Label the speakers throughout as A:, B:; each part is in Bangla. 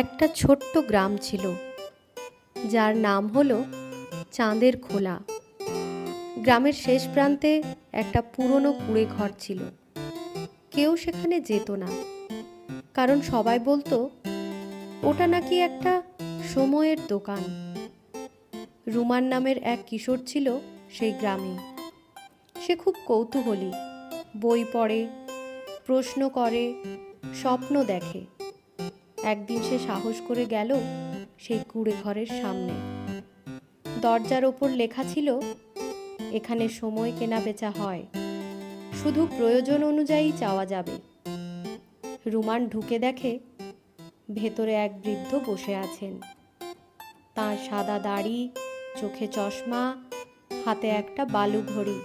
A: একটা ছোট্ট গ্রাম ছিল, যার নাম হলো চাঁদের খোলা। গ্রামের শেষ প্রান্তে একটা পুরনো কুড়ে ঘর ছিল। কেউ সেখানে যেত না, কারণ সবাই বলতো, ওটা নাকি একটা সময়ের দোকান। রুমান নামের এক কিশোর ছিল সেই গ্রামে। সে খুব কৌতূহলী, বই পড়ে, প্রশ্ন করে, স্বপ্ন দেখে। একদিন সে সাহস করে গেল সেই কুড়ে ঘরের সামনে। দরজার ওপর লেখা ছিল, এখানে সময় কেনা বেচা হয়। শুধু প্রয়োজন অনুযায়ী চাওয়া যাবে। রুমান ঢুকে দেখে ভেতরে এক বৃদ্ধ বসে আছেন। তার সাদা দাড়ি, চোখে চশমা, হাতে একটা বালু ঘড়ি।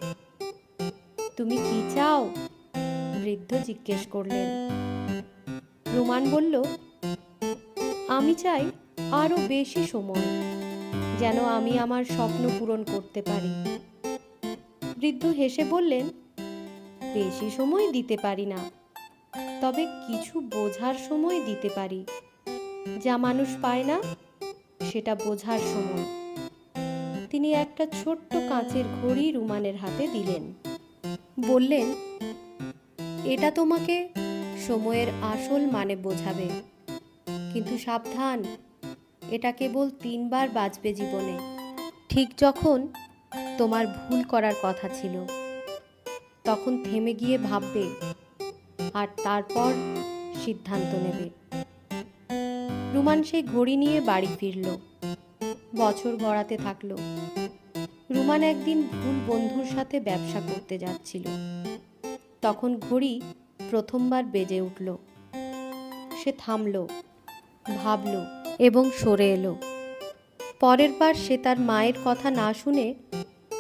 A: তুমি কি চাও? বৃদ্ধ জিজ্ঞেস করলেন। রুমান বলল আমি চাই আরও বেশি সময়, যেন আমি আমার স্বপ্ন পূরণ করতে পারি। বৃদ্ধ হেসে বললেন, বেশি সময় দিতে পারি না, তবে কিছু বোঝার সময় দিতে পারি। যা মানুষ পায় না, সেটা বোঝার সময়। তিনি একটা ছোট্ট কাঁচের ঘড়ি রুমানের হাতে দিলেন। বললেন, এটা তোমাকে সময়ের আসল মানে বোঝাবে। কিন্তু সাবধান, এটা কেবল তিনবার বাজবে জীবনে। ঠিক যখন তোমার ভুল করার কথা ছিল, তখন থেমে গিয়ে ভাববে আর তারপর সিদ্ধান্ত নেবে। রুমান সেই ঘড়ি নিয়ে বাড়ি ফিরল, বছর গড়াতে থাকল। রুমান একদিন ভুল বন্ধুর সাথে ব্যবসা করতে যাচ্ছিল। তখন ঘড়ি প্রথমবার বেজে উঠল। সে থামলো ভাবলো এবং সরে এলো। পরের বার সে তার মায়ের কথা না শুনে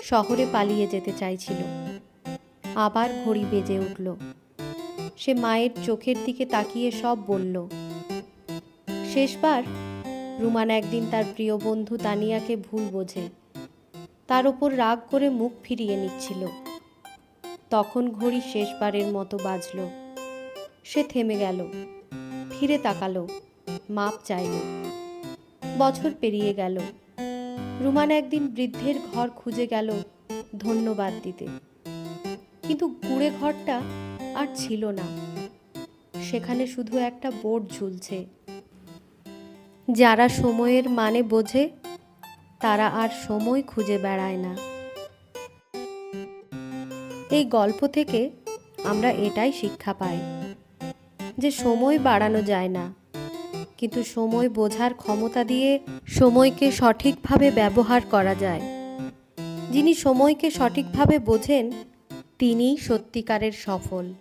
A: শহরে পালিয়ে যেতে চাইছিল। আবার ঘড়ি বেজে উঠল। সে মায়ের চোখের দিকে তাকিয়ে সব বলল। শেষবার রুমান একদিন তার প্রিয় বন্ধু তানিয়াকে ভুল বোঝে। তার ওপর রাগ করে মুখ ফিরিয়ে নিচ্ছিল। তখন ঘড়ি শেষবারের মতো বাজল। সে থেমে গেল। ফিরে তাকালো। মাপ চাইল। বছর পেরিয়ে গেল। রুমান একদিন বৃদ্ধের ঘর খুঁজে গেল ধন্যবাদ দিতে। কিন্তু কুড়ে ঘরটা আর ছিল না। সেখানে শুধু একটা বোর্ড ঝুলছে। যারা সময়ের মানে বোঝে, তারা আর সময় খুঁজে বেড়ায় না। এই গল্প থেকে আমরা এটাই শিক্ষা পাই যে সময় বাড়ানো যায় না। কিন্তু সময় বোঝার ক্ষমতা দিয়ে সময়কে সঠিকভাবে ব্যবহার করা যায়। যিনি সময়কে সঠিকভাবে বোঝেন, তিনিই সত্যিকারের সফল।